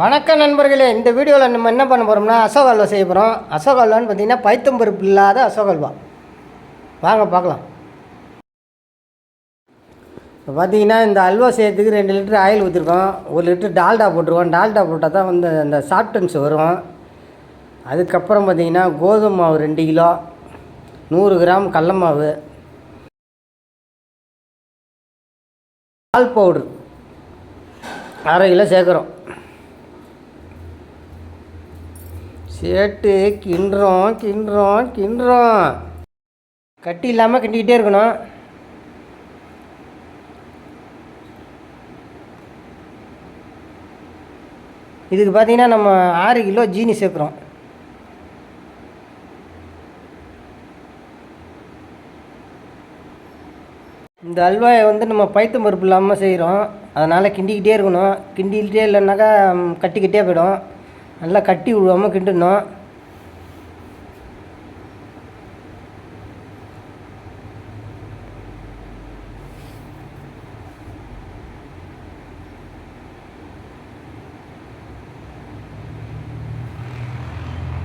வணக்கம் நண்பர்களே இந்த வீடியோவில் நம்ம என்ன பண்ண போகிறோம்னா அசோக அல்வா செய்ய போகிறோம் அசோக அல்வான்னு பார்த்தீங்கன்னா பைத்தம்பருப்பு இல்லாத அசோக அல்வா வாங்க பார்க்கலாம். இப்போ பார்த்தீங்கன்னா இந்த அல்வா செய்யறதுக்கு ரெண்டு லிட்டர் ஆயில் ஊற்றிருக்கோம் ஒரு லிட்டர் டால்டா போட்டிருக்கோம் டால்டா போட்டால் தான் வந்து அந்த சாஃப்டன்ஸ் வரும். அதுக்கப்புறம் பார்த்தீங்கன்னா கோதுமை மாவு ரெண்டு கிலோ நூறு கிராம் கடல மாவு பால் பவுட்ரு அரை கிலோ சேர்க்குறோம். சேட்டு கிண்டுறோம் கிண்டுறோம் கிண்டுறோம் கட்டி இல்லாமல் கிண்டிக்கிட்டே இருக்கணும். இதுக்கு பார்த்தீங்கன்னா நம்ம ஆறு கிலோ ஜீனி சேர்க்குறோம். இந்த அல்வாயை வந்து நம்ம பைத்தம் பருப்பு இல்லாமல் செய்கிறோம் அதனால் கிண்டிக்கிட்டே இருக்கணும். கிண்டிக்கிட்டே இல்லைன்னாக்கா கட்டிக்கிட்டே போயிடும். நல்லா கட்டி விழுவாமல் கிண்டணும்.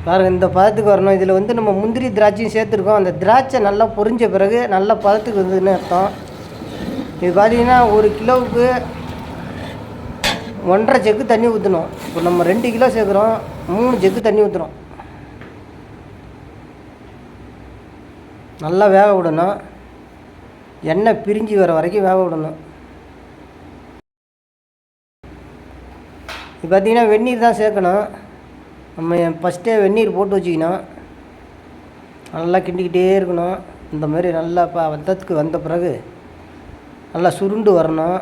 பாருங்கள் இந்த பதத்துக்கு வரணும். இதில் வந்து நம்ம முந்திரி திராட்சையும் சேர்த்துருக்கோம். அந்த திராட்சை நல்லா பொரிஞ்ச பிறகு நல்ல பதத்துக்கு வந்ததுன்னு அர்த்தம். இது பார்த்தீங்கன்னா ஒரு கிலோவுக்கு ஒன்றரை ஜக்கு தண்ணி ஊற்றணும் இப்போ நம்ம ரெண்டு கிலோ சேர்க்குறோம். மூணு செக்கு தண்ணி ஊற்றுறோம் நல்லா வேக விடணும். எண்ணெய் பிரிஞ்சு வர வரைக்கும் வேக விடணும். இது பார்த்திங்கன்னா வெந்நீர் தான் சேர்க்கணும். நம்ம ஃபஸ்ட்டே வெந்நீர் போட்டு வச்சுக்கணும். நல்லா கிண்டிக்கிட்டே இருக்கணும். இந்த மாதிரி நல்லா ப வந்ததுக்கு வந்த பிறகு நல்லா சுருண்டு வரணும்.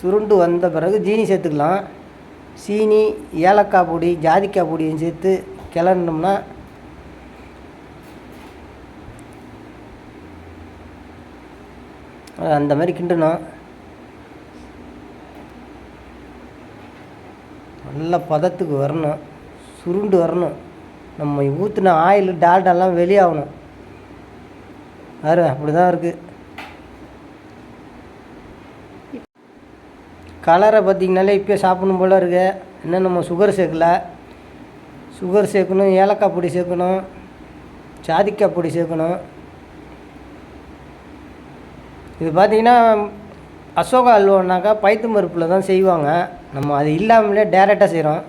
சுருண்டு வந்த பிறகு ஜீனி சேர்த்துக்கலாம். சீனி ஏலக்காய் பொடி ஜாதிக்காய் பொடியும் சேர்த்து கிளறினோம்னா அந்த மாதிரி கிண்டணும். நல்ல பதத்துக்கு வரணும். சுருண்டு வரணும். நம்ம ஊற்றின ஆயில் டால்டாலாம் வெளியாகணும். வேறு அப்படி தான் இருக்குது கலரை பார்த்திங்கனாலே இப்போ சாப்பிடணும் போல் இருக்கு. இன்னும் நம்ம சுகர் சேர்க்கல. சுகர் சேர்க்கணும் ஏலக்காய் பொடி சேர்க்கணும் ஜாதிக்காய் பொடி சேர்க்கணும். இது பார்த்திங்கன்னா அசோகா அல்வானாக்கா பைத்தம்பருப்பில் தான் செய்வாங்க. நம்ம அது இல்லாமலே டேரெக்டாக செய்கிறோம்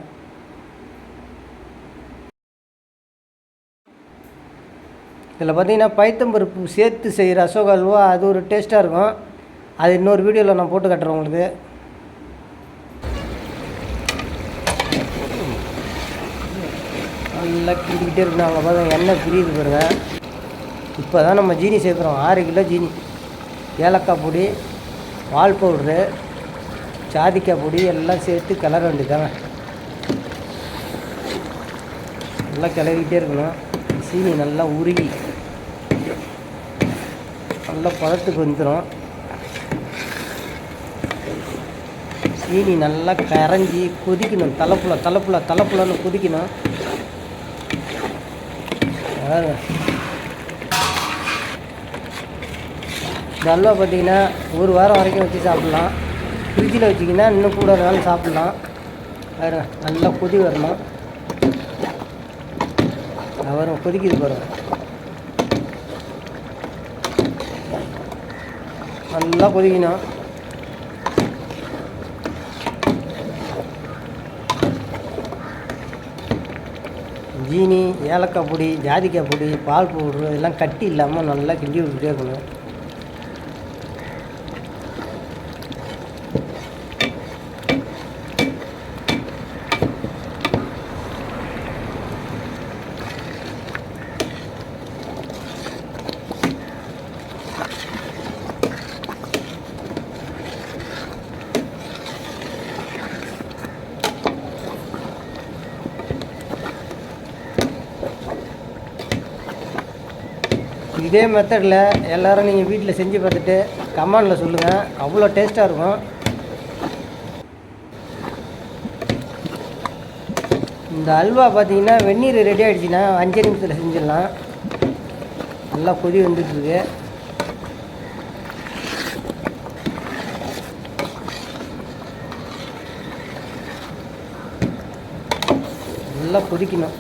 இதில் பார்த்தீங்கன்னா பைத்தம்பருப்பு சேர்த்து செய்கிற அசோகா அல்வா அது ஒரு டேஸ்ட்டாக இருக்கும். அது இன்னொரு வீடியோவில் நான் போட்டு காட்டுறேன் உங்களுக்கு. நல்லா கிண்டிக்கிட்டே இருக்கணும் அங்கே பார்த்தா எண்ணெய் பிரியுது பாருங்க. இப்போ தான் நம்ம ஜீனி சேர்க்குறோம். ஆறு கிலோ ஜீனி. ஏலக்காய் பொடி பால் பவுட்ரு ஜாதிக்காய் பொடி எல்லாம் சேர்த்து கிளற வேண்டியதாங்க நல்லா கிளறிக்கிட்டே இருக்கணும். சீனி நல்லா உருகி நல்லா பதத்துக்கு வந்துடும் சீனி நல்லா கரைஞ்சி கொதிக்கணும். தலைப்புல தலைப்புல தலைப்புலன்னு கொதிக்கணும். இந்த அல்வா பார்த்தீங்கன்னா ஒரு வாரம் வரைக்கும் வச்சு சாப்பிட்லாம். ஃப்ரிட்ஜில் வச்சிங்கன்னா இன்னும் கூட நாள் சாப்பிட்லாம். பாருங்க நல்லா கொதி வரணும். அது வரும் கொதிக்குது பாருங்க. நல்லா கொதிக்கணும். ஜீனி ஏலக்காய் பொடி ஜாதிக்காய் பொடி பால் பவுட்ரு இதெல்லாம் கட்டி இல்லாமல் நல்லா கிண்டி விட்டுட்டே இருக்கணும். இதே மெத்தடில் எல்லோரும் நீங்கள் வீட்டில் செஞ்சு பார்த்துட்டு கமெண்டில் சொல்லுங்கள் அவ்வளோ டேஸ்ட்டாக இருக்கும். இந்த அல்வா பார்த்தீங்கன்னா வெந்நீர் ரெடி ஆகிடுச்சின்னா அஞ்சு நிமிஷத்தில் செஞ்சிடலாம். நல்லா கொதி வந்துட்டுருக்கு. நல்லா கொதிக்கணும்.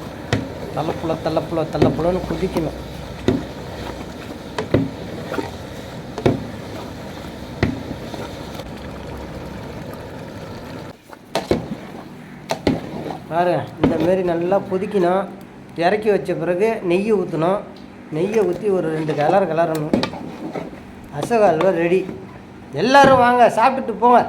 தள்ளப்புல தள்ளப்புல தள்ளப்புலன்னு கொதிக்கணும். பாருங்கள் இந்த மாரி நல்லா கொதிக்கணும் இறக்கி வச்ச பிறகு நெய்யை ஊற்றணும் நெய்யை ஊற்றி ஒரு ரெண்டு கலர் கலரணும். அசக அல்வா ரெடி எல்லோரும் வாங்க சாப்பிட்டுட்டு போங்க.